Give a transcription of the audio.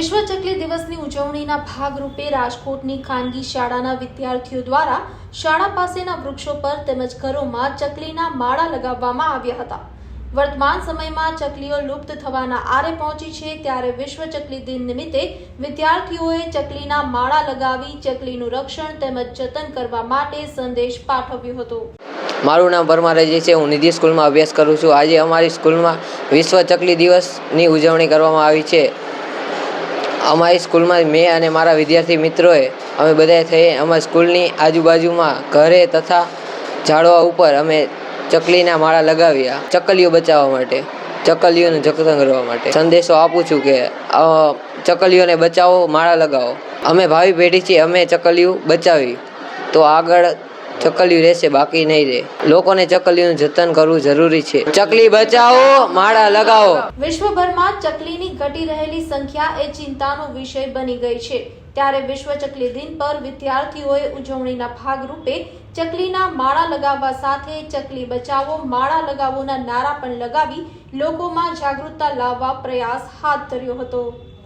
વિશ્વ ચકલી દિવસની ઉજવણીના ભાગરૂપે રાજકોટની ખાનગી શાળાના વિદ્યાર્થીઓ દ્વારા શાળા પાસેના વૃક્ષો પર તેમજ ઘરોમાં ચકલીના માળા લગાવવામાં આવ્યા હતા. વર્તમાન સમયમાં ચકલીઓ લુપ્ત થવાના આરે પહોંચી છે ત્યારે વિશ્વ ચકલી દિન નિમિત્તે વિદ્યાર્થીઓએ ચકલીના માળા લગાવી ચકલીનું રક્ષણ તેમજ જતન કરવા માટે સંદેશ પાઠવ્યો હતો. મારું નામ પરમાર અજય છે. હું નિધિ સ્કૂલમાં અભ્યાસ કરું છું. આજે અમારી સ્કૂલમાં વિશ્વ ચકલી દિવસની ઉજવણી કરવામાં આવી છે. અમારી સ્કૂલમાં મેં અને મારા વિદ્યાર્થી મિત્રોએ, અમે બધાએ થઈ અમારી સ્કૂલની આજુબાજુમાં ઘરે તથા ઝાડવા ઉપર અમે ચકલીના માળા લગાવ્યા. ચકલીઓ બચાવવા માટે, ચકલીઓનું જતન કરવા માટે. સંદેશો આપું છું કે ચકલીઓને બચાવો, માળા લગાવો. અમે ભાવિ પેઢી છીએ, અમે ચકલીઓ બચાવી. તો આગળ ચકલીઓ રહેશે, બાકી નહીં રહે. લોકોને ચકલીનું જતન કરવું જરૂરી છે. ચકલી બચાવો, માળા લગાવો. વિશ્વભરમાં ચકલીની ઘટી રહેલી સંખ્યા એ ચિંતાનો વિષય બની ગઈ છે. ત્યારે વિશ્વ ચકલી દિન પર વિદ્યાર્થીઓએ ઉજવણીના ભાગરૂપે ચકલીના માળા લગાવવા સાથે ચકલી બચાવો, માળા લગાવોના નારા પણ લગાવી લોકોમાં જાગૃતતા લાવવા પ્રયાસ હાથ ધર્યો હતો.